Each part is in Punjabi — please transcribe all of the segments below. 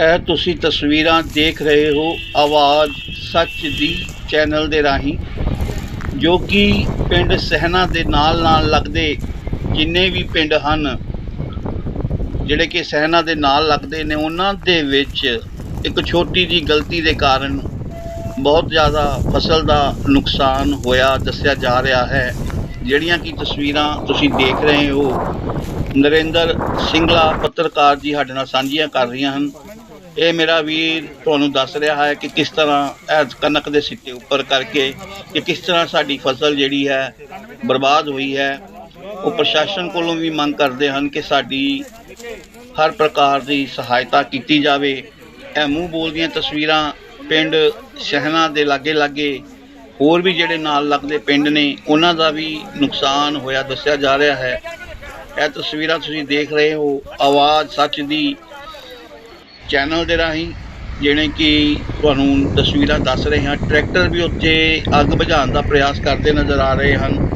ਇਹ ਤੁਸੀਂ ਤਸਵੀਰਾਂ ਦੇਖ ਰਹੇ ਹੋ ਆਵਾਜ਼ ਸੱਚ ਦੀ ਚੈਨਲ ਦੇ ਰਾਹੀਂ, ਜੋ ਕਿ ਪਿੰਡ ਸਹਿਣਾ ਦੇ ਨਾਲ ਨਾਲ ਲੱਗਦੇ ਜਿੰਨੇ ਵੀ ਪਿੰਡ ਹਨ, ਜਿਹੜੇ ਕਿ ਸਹਿਣਾ ਦੇ ਨਾਲ ਲੱਗਦੇ ਨੇ, ਉਹਨਾਂ ਦੇ ਵਿੱਚ ਇੱਕ ਛੋਟੀ ਜੀ ਗਲਤੀ ਦੇ ਕਾਰਨ ਬਹੁਤ ਜ਼ਿਆਦਾ ਫਸਲ ਦਾ ਨੁਕਸਾਨ ਹੋਇਆ, ਦੱਸਿਆ ਜਾ ਰਿਹਾ ਹੈ। ਜਿਹੜੀਆਂ ਕਿ ਤਸਵੀਰਾਂ ਤੁਸੀਂ ਦੇਖ ਰਹੇ ਹੋ, ਨਰਿੰਦਰ ਸਿੰਗਲਾ ਪੱਤਰਕਾਰ ਜੀ ਸਾਡੇ ਨਾਲ ਸਾਂਝੀਆਂ ਕਰ ਰਹੀਆਂ ਹਨ। ਇਹ ਮੇਰਾ ਵੀਰ ਤੁਹਾਨੂੰ ਦੱਸ ਰਿਹਾ ਹੈ ਕਿ ਕਿਸ ਤਰ੍ਹਾਂ ਇਹ ਕਣਕ ਦੇ ਸਿੱਟੇ ਉੱਪਰ ਕਰਕੇ ਕਿ ਕਿਸ ਤਰ੍ਹਾਂ ਸਾਡੀ ਫਸਲ ਜਿਹੜੀ ਹੈ ਬਰਬਾਦ ਹੋਈ ਹੈ। ਉਹ ਪ੍ਰਸ਼ਾਸਨ ਕੋਲੋਂ ਵੀ ਮੰਗ ਕਰਦੇ ਹਨ ਕਿ ਸਾਡੀ ਹਰ ਪ੍ਰਕਾਰ ਦੀ ਸਹਾਇਤਾ ਕੀਤੀ ਜਾਵੇ। ਇਹ ਮੂੰਹ ਬੋਲਦੀਆਂ ਤਸਵੀਰਾਂ ਪਿੰਡ ਸ਼ਹਿਣਾ ਦੇ ਲਾਗੇ ਲਾਗੇ ਹੋਰ ਵੀ ਜਿਹੜੇ ਨਾਲ ਲੱਗਦੇ ਪਿੰਡ ਨੇ, ਉਹਨਾਂ ਦਾ ਵੀ ਨੁਕਸਾਨ ਹੋਇਆ ਦੱਸਿਆ ਜਾ ਰਿਹਾ ਹੈ। ਇਹ ਤਸਵੀਰਾਂ ਤੁਸੀਂ ਦੇਖ ਰਹੇ ਹੋ। ਆਵਾਜ਼ ਸੱਚ ਦੀ ਚੈਨਲ ਦੇ ਰਾਹੀਂ ਜਿਹੜੇ ਕਿ ਤੁਹਾਨੂੰ ਤਸਵੀਰਾਂ ਦੱਸ ਰਹੇ ਹਾਂ ਟਰੈਕਟਰ ਵੀ ਉੱਤੇ ਅੱਗ ਬੁਝਾਉਣ ਦਾ ਪ੍ਰਯਾਸ ਕਰਦੇ ਨਜ਼ਰ ਆ ਰਹੇ ਹਨ।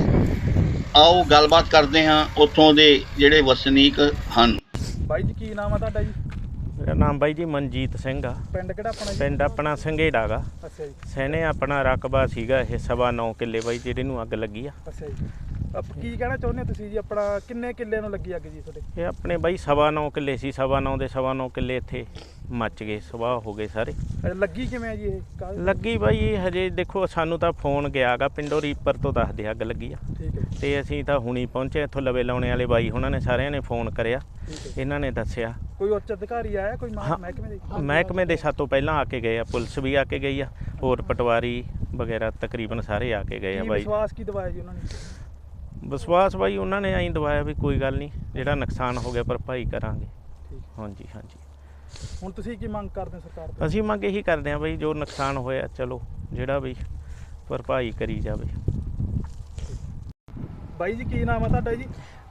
ਆਓ ਗੱਲਬਾਤ ਕਰਦੇ ਹਾਂ ਉੱਥੋਂ ਦੇ ਜਿਹੜੇ ਵਸਨੀਕ ਹਨ। ਬਾਈ ਜੀ ਕੀ ਨਾਮ ਆ ਤੁਹਾਡਾ ਜੀ? ਮੇਰਾ ਨਾਮ ਬਾਈ ਜੀ ਮਨਜੀਤ ਸਿੰਘ ਆ। ਪਿੰਡ ਕਿਹੜਾ ਆਪਣਾ ਜੀ? ਪਿੰਡ ਆਪਣਾ ਸੰਘੇੜਾ ਗਾ। ਅੱਛਾ ਜੀ। ਸੈਨੇ ਆਪਣਾ ਰਕਬਾ ਸੀਗਾ ਇਹ ਸਵਾ ਨੌ ਕਿੱਲੇ ਬਾਈ ਜਿਹੜੇ ਨੂੰ ਅੱਗ ਲੱਗੀ ਆ। ਅੱਛਾ ਜੀ। ਕੀ ਕਹਿਣਾ ਚਾਹੁੰਦੇ ਹੋ ਤੁਸੀਂ ਜੀ? ਆਪਣਾ ਕਿੰਨੇ ਕਿੱਲੇ ਨੂੰ ਲੱਗੀ ਅੱਗ ਜੀ ਤੁਹਾਡੇ? ਇਹ ਆਪਣੇ ਬਾਈ ਸਵਾ ਨੌ ਕਿੱਲੇ ਸੀ ਸਵਾ ਨੌ ਦੇ ਸਵਾ ਨੌ ਕਿੱਲੇ ਇੱਥੇ ਮੱਚ ਗਏ ਸਵਾਹ ਹੋ ਗਏ ਸਾਰੇ। ਅੱਛਾ, ਲੱਗੀ ਕਿਵੇਂ ਜੀ ਇਹ? ਕਾਹਦੇ- ਲੱਗੀ? ਬਾਈ ਇਹ ਹਜੇ ਦੇਖੋ ਸਾਨੂੰ ਤਾਂ ਫੋਨ ਗਿਆਗਾ ਪਿੰਡੋ ਰੀਪਰ ਤੋਂ ਦੱਸਦੇ ਅੱਗ ਲੱਗੀ ਆ। ਠੀਕ ਹੈ। ਤੇ ਅਸੀਂ ਤਾਂ ਹੁਣੀ ਪਹੁੰਚੇ ਇੱਥੋਂ ਲਵੇ ਲਾਉਣੇ ਵਾਲੇ ਬਾਈ ਉਹਨਾਂ ਨੇ ਸਾਰਿਆਂ ਨੇ ਫੋਨ ਕਰਿਆ ਠੀਕ ਹੈ। ਇਹਨਾਂ ਨੇ ਦੱਸਿਆ। ਕੋਈ ਉੱਚ ਅਧਿਕਾਰੀ ਆਇਆ ਕੋਈ ਹਾਂ। ਮਹਿਕਮੇ ਦੇ? ਮਹਿਕਮੇ ਦੇ ਸਾਤੋਂ ਪਹਿਲਾਂ ਆ ਕੇ ਗਏ ਆ ਪੁਲਿਸ ਵੀ ਆ ਕੇ ਗਈ ਆ ਹੋਰ ਪਟਵਾਰੀ ਵਗੈਰਾ ਤਕਰੀਬਨ ਸਾਰੇ ਆ ਕੇ ਗਏ ਆ ਕੀ ਬਾਈ। ਵਿਸ਼ਵਾਸ ਕੀ ਦਵਾਇਆ ਜੀ ਉਹਨਾਂ ਨੇ? ਵਿਸ਼ਵਾਸ ਬਾਈ ਉਹਨਾਂ ਨੇ ਐਂ ਦਵਾਇਆ ਵੀ ਕੋਈ ਗੱਲ ਨਹੀਂ ਜਿਹੜਾ ਨੁਕਸਾਨ ਹੋ ਗਿਆ ਭਰਪਾਈ ਕਰਾਂਗੇ। ਠੀਕ। ਹਾਂਜੀ ਹਾਂਜੀ। ਹੁਣ ਤੁਸੀਂ ਕੀ ਮੰਗ ਕਰਦੇ ਹੋ ਸਰਕਾਰ ਤੋਂ? ਅਸੀਂ ਮੰਗ ਇਹੀ ਕਰਦੇ ਹਾਂ ਬਈ ਜੋ ਨੁਕਸਾਨ ਹੋਇਆ ਚਲੋ ਜਿਹੜਾ ਵੀ ਭਰਪਾਈ ਕਰੀ ਜਾਵੇ। ਬਾਈ ਜੀ ਕੀ ਨਾਮ ਆ ਤੁਹਾਡਾ ਜੀ?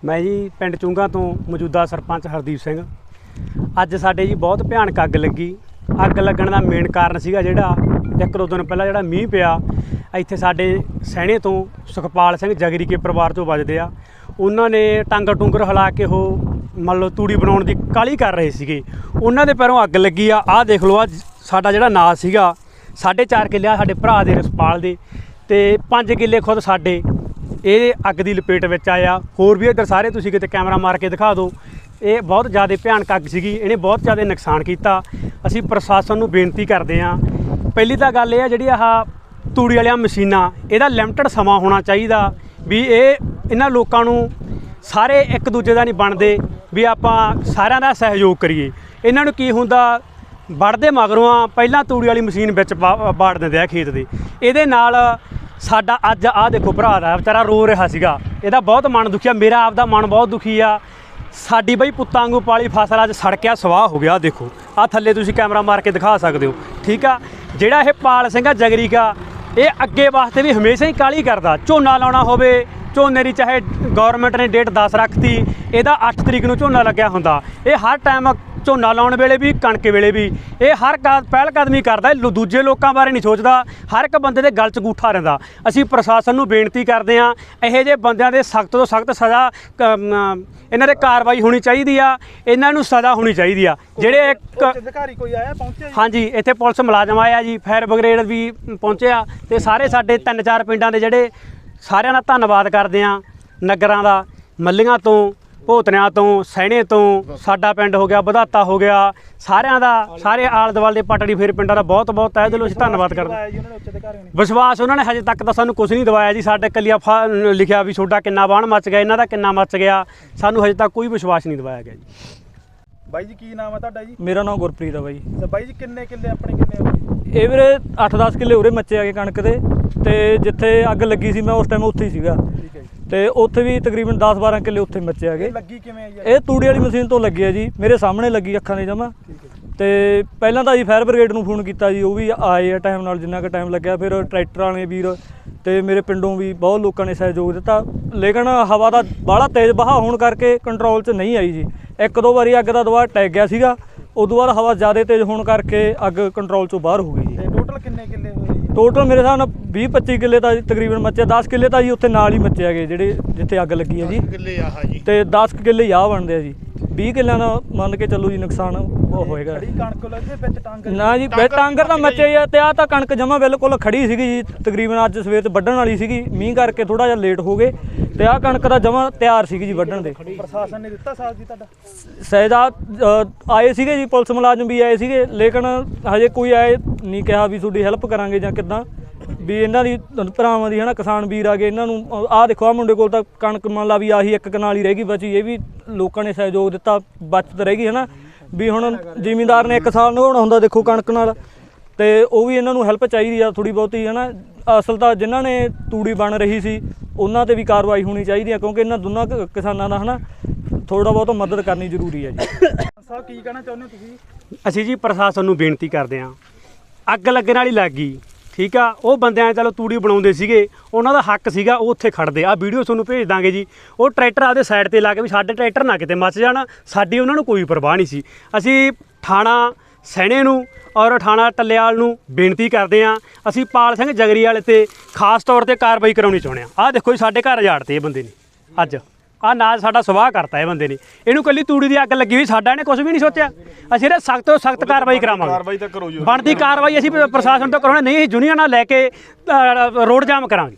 ਮੈਂ ਜੀ ਪਿੰਡ ਚੁੰਗਾ ਤੋਂ ਮੌਜੂਦਾ ਸਰਪੰਚ ਹਰਦੀਪ ਸਿੰਘ। ਅੱਜ ਸਾਡੇ ਜੀ ਬਹੁਤ ਭਿਆਨਕ ਅੱਗ ਲੱਗੀ। ਅੱਗ ਲੱਗਣ ਦਾ ਮੇਨ ਕਾਰਨ ਸੀਗਾ ਜਿਹੜਾ ਇੱਕ ਦੋ ਦਿਨ ਪਹਿਲਾਂ ਜਿਹੜਾ ਮੀਂਹ ਪਿਆ, ਇੱਥੇ ਸਾਡੇ ਸਹਿਣੇ ਤੋਂ ਸੁਖਪਾਲ ਸਿੰਘ ਜਗਰੀ ਕੇ ਪਰਿਵਾਰ ਤੋਂ ਵੱਜਦੇ ਆ। ਉਹਨਾਂ ਨੇ ਟਾਂਗਰ ਟੁੰਗਰ ਹਿਲਾ ਕੇ ਉਹ ਮੰਨ ਲਓ ਤੂੜੀ ਬਣਾਉਣ ਦੀ ਕਾਲੀ ਕਰ ਰਹੇ ਸੀਗੇ। ਉਹਨਾਂ ਦੇ ਪੈਰੋਂ ਅੱਗ ਲੱਗੀ ਆ। ਆਹ ਦੇਖ ਲਓ ਆ ਸਾਡਾ ਜਿਹੜਾ ਨਾਸ ਸੀਗਾ, ਸਾਢੇ ਚਾਰ ਕਿੱਲੇ ਆ ਸਾਡੇ ਭਰਾ ਦੇ ਰਸਪਾਲ ਦੇ ਤੇ 5 ਕਿੱਲੇ ਖੁਦ ਸਾਡੇ। ਇਹ ਅੱਗ ਦੀ ਲਪੇਟ ਵਿੱਚ ਆਇਆ। ਹੋਰ ਵੀ ਇੱਧਰ ਸਾਰੇ ਤੁਸੀਂ ਕਿਤੇ ਕੈਮਰਾ ਮਾਰ ਕੇ ਦਿਖਾ ਦਿਓ। ਇਹ ਬਹੁਤ ਜ਼ਿਆਦਾ ਭਿਆਨਕ ਅੱਗ ਸੀਗੀ। ਇਹਨੇ ਬਹੁਤ ਜ਼ਿਆਦਾ ਨੁਕਸਾਨ ਕੀਤਾ। ਅਸੀਂ ਪ੍ਰਸ਼ਾਸਨ ਨੂੰ ਬੇਨਤੀ ਕਰਦੇ ਹਾਂ ਪਹਿਲੀ ਤਾਂ ਗੱਲ ਇਹ ਆ ਜਿਹੜੀ ਆਹ ਤੂੜੀ ਵਾਲੀਆਂ ਮਸ਼ੀਨਾਂ, ਇਹਦਾ ਲਿਮਟਿਡ ਸਮਾਂ ਹੋਣਾ ਚਾਹੀਦਾ ਵੀ ਇਹ ਇਹਨਾਂ ਲੋਕਾਂ ਨੂੰ ਸਾਰੇ ਇੱਕ ਦੂਜੇ ਦਾ ਨਹੀਂ ਬਣਦੇ ਵੀ ਆਪਾਂ ਸਾਰਿਆਂ ਦਾ ਸਹਿਯੋਗ ਕਰੀਏ। ਇਹਨਾਂ ਨੂੰ ਕੀ ਹੁੰਦਾ ਵੜਦੇ ਮਗਰੋਂ ਆ ਪਹਿਲਾਂ ਤੂੜੀ ਵਾਲੀ ਮਸ਼ੀਨ ਵਿੱਚ ਪਾ- ਬਾੜ ਦਿੰਦੇ ਆ ਖੇਤ ਦੇ। ਇਹਦੇ ਨਾਲ ਸਾਡਾ ਅੱਜ ਆਹ ਦੇਖੋ ਭਰਾ ਦਾ ਵਿਚਾਰਾ ਰੋ ਰਿਹਾ ਸੀਗਾ। ਇਹਦਾ ਬਹੁਤ ਮਨ ਦੁਖੀਆ ਮੇਰਾ ਆਪ ਦਾ ਮਨ ਬਹੁਤ ਦੁਖੀ ਆ। ਸਾਡੀ ਬਈ ਪੁੱਤਾਂ ਵਾਂਗੂ ਪਾਲੀ ਫਸਲ ਅੱਜ ਸੜਕਿਆ ਸਵਾਹ ਹੋ ਗਿਆ ਦੇਖੋ। ਆ ਥੱਲੇ ਤੁਸੀਂ ਕੈਮਰਾ ਮਾਰ ਕੇ ਦਿਖਾ ਸਕਦੇ ਹੋ, ਠੀਕ ਆ? ਜਿਹੜਾ ਇਹ ਪਾਲ ਸਿੰਘ ਆ ਜਗਰੀਕਾ, ਇਹ ਅੱਗੇ ਵਾਸਤੇ ਵੀ ਹਮੇਸ਼ਾ ਹੀ ਕਾਲੀ ਕਰਦਾ। ਝੋਨਾ ਲਾਉਣਾ ਹੋਵੇ ਝੋਨੇ ਦੀ ਚਾਹੇ ਗਵਰਨਮੈਂਟ ਨੇ ਡੇਟ 10 ਰੱਖਤੀ ਇਹਦਾ 8 ਤਰੀਕ ਨੂੰ ਝੋਨਾ ਲੱਗਿਆ ਹੁੰਦਾ। ਇਹ ਹਰ ਟਾਈਮ ਝੋਨਾ ਲਾਉਣ ਵੇਲੇ ਵੀ ਕਣਕ ਵੇਲੇ ਵੀ। ਇਹ ਹਰ ਪਹਿਲ ਕਦਮੀ ਕਰਦਾ ਦੂਜੇ ਲੋਕਾਂ ਬਾਰੇ ਨਹੀਂ ਸੋਚਦਾ। ਹਰ ਇੱਕ ਬੰਦੇ ਦੇ ਗਲ 'ਚ ਗੂਠਾ ਰਹਿੰਦਾ। ਅਸੀਂ ਪ੍ਰਸ਼ਾਸਨ ਨੂੰ ਬੇਨਤੀ ਕਰਦੇ ਹਾਂ ਇਹੋ ਜਿਹੇ ਬੰਦਿਆਂ ਦੇ ਸਖਤ ਤੋਂ ਸਖਤ ਸਜ਼ਾ ਇਹਨਾਂ ਦੇ ਕਾਰਵਾਈ ਹੋਣੀ ਚਾਹੀਦੀ ਆ। ਇਹਨਾਂ ਨੂੰ ਸਜ਼ਾ ਹੋਣੀ ਚਾਹੀਦੀ ਆ। ਜਿਹੜੇ ਇੱਕ ਅਧਿਕਾਰੀ ਕੋਈ ਆਇਆ ਪਹੁੰਚਿਆ ਹਾਂਜੀ ਇੱਥੇ ਪੁਲਿਸ ਮੁਲਾਜ਼ਮ ਆਇਆ ਜੀ ਫਾਇਰ ਬ੍ਰਿਗੇਡ ਵੀ ਪਹੁੰਚਿਆ। ਤੇ ਸਾਰੇ ਸਾਡੇ ਤਿੰਨ ਚਾਰ ਪਿੰਡਾਂ ਦੇ ਜਿਹੜੇ ਸਾਰਿਆਂ ਦਾ ਧੰਨਵਾਦ ਕਰਦੇ ਆ ਨਗਰਾਂ ਦਾ ਮੱਲੀਆਂ ਤੋਂ ਭੋਤਨਿਆਂ ਤੋਂ ਸੈਣੇ ਤੋਂ ਸਾਡਾ ਪਿੰਡ ਹੋ ਗਿਆ ਵਧਾਤਾ ਹੋ ਗਿਆ ਸਾਰਿਆਂ ਦਾ ਸਾਰੇ ਆਲ ਦੁਆਲ ਦੇ ਪਟੜੀ ਫੇਰ ਪਿੰਡਾਂ ਦਾ ਬਹੁਤ ਬਹੁਤ ਤਹਿ ਦਿਲੋਂ ਅਸੀਂ ਧੰਨਵਾਦ ਕਰਦੇ ਵਿਸ਼ਵਾਸ ਉਹਨਾਂ ਨੇ ਹਜੇ ਤੱਕ ਤਾਂ ਸਾਨੂੰ ਕੁਝ ਨਹੀਂ ਦਵਾਇਆ ਜੀ ਸਾਡੇ ਕੱਲੀਆ ਲਿਖਿਆ ਵੀ ਤੁਹਾਡਾ ਕਿੰਨਾ ਬਾਣ ਮੱਚ ਗਿਆ ਇਹਨਾਂ ਦਾ ਕਿੰਨਾ ਮੱਚ ਗਿਆ ਸਾਨੂੰ ਹਜੇ ਤੱਕ ਕੋਈ ਵਿਸ਼ਵਾਸ ਨਹੀਂ ਦਵਾਇਆ ਗਿਆ ਜੀ। ਬਾਈ ਜੀ ਕੀ ਨਾਮ ਆ ਤੁਹਾਡਾ ਜੀ? ਮੇਰਾ ਨਾਮ ਗੁਰਪ੍ਰੀਤ ਆ ਬਾਈ। ਤੇ ਬਾਈ ਜੀ ਕਿੰਨੇ ਕਿੱਲੇ ਆਪਣੇ ਕਿੰਨੇ ਹੋ? ਇਹ ਵੀਰੇ 8-10 ਕਿੱਲੇ ਉਰੇ ਮੱਚੇ ਆਗੇ ਕਣਕ ਦੇ ਤੇ ਜਿੱਥੇ ਅੱਗ ਲੱਗੀ ਸੀ ਮੈਂ ਉਸ ਟਾਈਮ ਉੱਥੇ ਹੀ ਸੀਗਾ। ਤੇ ਉੱਥੇ ਵੀ ਤਕਰੀਬਨ 10-12 ਕਿੱਲੇ ਉੱਥੇ ਮੱਚੇ ਆਗੇ ਇਹ ਲੱਗੀ ਕਿਵੇਂ ਆ ਇਹ ਤੂੜੀ ਵਾਲੀ ਮਸ਼ੀਨ ਤੋਂ ਲੱਗੀ ਆ ਜੀ। ਮੇਰੇ ਸਾਹਮਣੇ ਲੱਗੀ ਅੱਖਾਂ ਦੇ ਜਮਾ ਤੇ ਪਹਿਲਾਂ ਤਾਂ ਜੀ ਫਾਇਰ ਬ੍ਰਿਗੇਡ ਨੂੰ ਫੋਨ ਕੀਤਾ ਜੀ ਉਹ ਵੀ ਆਏ ਆ ਟਾਈਮ ਨਾਲ ਜਿੰਨਾ ਕੁ ਟਾਈਮ ਲੱਗਿਆ। ਫਿਰ ਟਰੈਕਟਰ ਵਾਲੇ ਵੀਰ ਤੇ ਮੇਰੇ ਪਿੰਡੋਂ ਵੀ ਬਹੁਤ ਲੋਕਾਂ ਨੇ ਸਹਿਯੋਗ ਦਿੱਤਾ। ਲੇਕਿਨ ਹਵਾ ਦਾ ਬਾਹਲਾ ਤੇਜ਼ ਵਹਾਅ ਹੋਣ ਕਰਕੇ ਕੰਟਰੋਲ 'ਚ ਨਹੀਂ ਆਈ ਜੀ। ਇੱਕ ਦੋ ਵਾਰੀ ਅੱਗ ਦਾ ਦਵਾ ਟੈਗ ਗਿਆ ਸੀਗਾ। ਉਦੋਂ ਬਾਅਦ ਹਵਾ ਜ਼ਿਆਦਾ ਤੇਜ਼ ਹੋਣ ਕਰਕੇ ਅੱਗ ਕੰਟਰੋਲ 'ਚੋਂ ਬਾਹਰ ਹੋ ਗਈ ਜੀ। ਤੇ ਟੋਟਲ ਕਿੰਨੇ ਕਿੱਲੇ ਹੋਏ ਜੀ? ਟੋਟਲ ਮੇਰੇ ਹਿਸਾਬ ਨਾਲ 20 25 ਕਿੱਲੇ ਤਾਂ ਜੀ ਤਕਰੀਬਨ ਮੱਚੇ 10 ਕਿੱਲੇ ਤਾਂ ਜੀ ਉੱਥੇ ਨਾਲ ਹੀ ਮੱਚੇ ਹੈਗੇ ਜਿਹੜੇ ਜਿੱਥੇ ਅੱਗ ਲੱਗੀ ਹੈ ਜੀ। ਕਿੱਲੇ ਆਹ ਜੀ। ਤੇ 10 ਕਿੱਲੇ ਹੀ ਆ ਬਣਦੇ ਆ ਜੀ। 20 ਕਿੱਲਿਆਂ ਦਾ ਮੰਨ ਕੇ ਚੱਲੋ ਜੀ ਨੁਕਸਾਨ ਉਹ ਹੋਏਗਾ। ਖੜੀ ਕਣਕ ਲੱਗੇ ਵਿੱਚ ਟਾਂਗ ਨਾ ਜੀ ਬੇ ਟਾਂਗਰ ਤਾਂ ਮੱਚੇ ਆ ਤੇ ਆ ਤਾਂ ਕਣਕ ਜਮਾ ਬਿਲਕੁਲ ਖੜੀ ਸੀਗੀ ਜੀ। ਤਕਰੀਬਨ ਅੱਜ ਸਵੇਰ ਤੇ ਵੱਢਣ ਵਾਲੀ ਸੀਗੀ। ਮੀਂਹ ਕਰਕੇ ਥੋੜਾ ਜਿਹਾ ਲੇਟ ਹੋ ਗਏ। ਤੇ ਆ ਕਣਕ ਤਾਂ ਜਮਾ ਤਿਆਰ ਸੀਗੀ ਜੀ ਵੱਢਣ ਦੇ। ਪ੍ਰਸ਼ਾਸਨ ਨੇ ਦਿੱਤਾ ਸਾਥ ਜੀ ਤੁਹਾਡਾ? ਸਹਿਜਾ ਆਏ ਸੀਗੇ ਜੀ ਪੁਲਿਸ ਮੁਲਾਜ਼ਮ ਵੀ ਆਏ ਸੀਗੇ ਲੇਕਿਨ ਹਜੇ ਕੋਈ ਆਏ ਨਹੀਂ ਕਿਹਾ ਵੀ ਤੁਹਾਡੀ ਹੈਲਪ ਕਰਾਂਗੇ ਜਾਂ ਕਿੱਦਾਂ। ਵੀ ਇਹਨਾਂ ਦੀ ਭਰਾਵਾਂ ਦੀ ਹਨਾ ਕਿਸਾਨ ਵੀਰ ਆ ਗਏ ਇਹਨਾਂ ਨੂੰ ਆਹ ਦੇਖੋ ਆ ਮੁੰਡੇ ਕੋਲ ਤਾਂ ਕਣਕ ਮੰਨ ਲਾ ਵੀ ਆਹੀ ਇੱਕ ਕਨਾਲ ਹੀ ਰਹਿ ਗਈ ਬਚੀ ਇਹ ਵੀ ਲੋਕਾਂ ਨੇ ਸਹਿਯੋਗ ਦਿੱਤਾ ਬਚਤ ਰਹਿ ਗਈ ਹਨਾ। ਵੀ ਹੁਣ ਜ਼ਿਮੀਂਦਾਰ ਨੇ ਇੱਕ ਸਾਲ ਨਗਾਉਣਾ ਹੁੰਦਾ ਦੇਖੋ ਕਣਕ ਨਾਲ ਤੇ ਉਹ ਵੀ ਇਹਨਾਂ ਨੂੰ ਹੈਲਪ ਚਾਹੀਦੀ ਆ ਥੋੜੀ ਬਹੁਤੀ ਹਨਾ। ਅਸਲ ਤਾਂ ਜਿਨ੍ਹਾਂ ਨੇ ਤੂੜੀ ਬਣ ਰਹੀ ਸੀ ਉਹਨਾਂ ਤੇ ਵੀ ਕਾਰਵਾਈ ਹੋਣੀ ਚਾਹੀਦੀ ਆ ਕਿਉਂਕਿ ਇਹਨਾਂ ਦੋਨਾਂ ਕ- ਕਿਸਾਨਾਂ ਦਾ ਹਨਾ ਥੋੜਾ ਬਹੁਤ ਮਦਦ ਕਰਨੀ ਜ਼ਰੂਰੀ ਹੈ ਜੀ। ਸਾਹਿਬ ਕੀ ਕਹਿਣਾ ਚਾਹੁੰਦੇ ਹੋ ਤੁਸੀਂ? ਅਸੀਂ ਜੀ ਪ੍ਰਸ਼ਾਸਨ ਨੂੰ ਬੇਨਤੀ ਕਰਦੇ ਹਾਂ। ਅੱਗ ਲੱਗਣ ਵਾਲੀ ਲੱਗ ਗਈ ਠੀਕ ਆ? ਉਹ ਬੰਦਿਆਂ ਚਲੋ ਤੂੜੀ ਬਣਾਉਂਦੇ ਸੀਗੇ ਉਹਨਾਂ ਦਾ ਹੱਕ ਸੀਗਾ ਉਹ ਉੱਥੇ ਖੜਦੇ ਆ ਵੀਡੀਓ ਤੁਹਾਨੂੰ ਭੇਜ ਦਾਂਗੇ ਜੀ। ਉਹ ਟਰੈਕਟਰ ਆਪਦੇ ਸਾਈਡ ਤੇ ਲਾ ਕੇ ਵੀ ਸਾਡੇ ਟਰੈਕਟਰ ਨਾ ਕਿਤੇ ਮੱਚ ਜਾਣ ਸਾਡੀ ਉਹਨਾਂ ਨੂੰ ਕੋਈ ਪਰਵਾਹ ਨਹੀਂ ਸੀ। ਅਸੀਂ ਥਾਣਾ ਸੈਣੇ ਨੂੰ ਔਰ ਥਾਣਾ ਟੱਲਿਆਲ ਨੂੰ ਬੇਨਤੀ ਕਰਦੇ ਹਾਂ ਅਸੀਂ ਪਾਲ ਸਿੰਘ ਜਗਰੀ ਵਾਲੇ ਤੇ ਖਾਸ ਤੌਰ ਤੇ ਕਾਰਵਾਈ ਕਰਾਉਣੀ ਚਾਹੁੰਦੇ ਹਾਂ। ਆਹ ਦੇਖੋ ਜੀ ਸਾਡੇ ਘਰ ਉਜਾੜਤੇ ਇਹ ਬੰਦੇ ਨੇ ਅੱਜ। ਆ ਨਾਲ ਸਾਡਾ ਸਵਾਹ ਕਰਤਾ ਇਹ ਬੰਦੇ ਨੇ। ਇਹਨੂੰ ਕੱਲੀ ਤੂੜੀ ਦੀ ਅੱਗ ਲੱਗੀ ਹੋਈ ਸਾਡਾ ਇਹਨੇ ਕੁਝ ਵੀ ਨਹੀਂ ਸੋਚਿਆ। ਅਸੀਂ ਇਹਦੇ ਸਖਤ ਤੋਂ ਸਖਤ ਕਾਰਵਾਈ ਕਰਾਵਾਂਗੇ। ਕਾਰਵਾਈ ਤਾਂ ਕਰੋ ਜੀ। ਬਣਦੀ ਕਾਰਵਾਈ ਅਸੀਂ ਪ੍ਰਸ਼ਾਸਨ ਤੋਂ ਕਰਾਉਣਾ ਨਹੀਂ ਅਸੀਂ ਜੁਨੀਅਰ ਨਾਲ ਲੈ ਕੇ ਰੋਡ ਜਾਮ ਕਰਾਂਗੇ।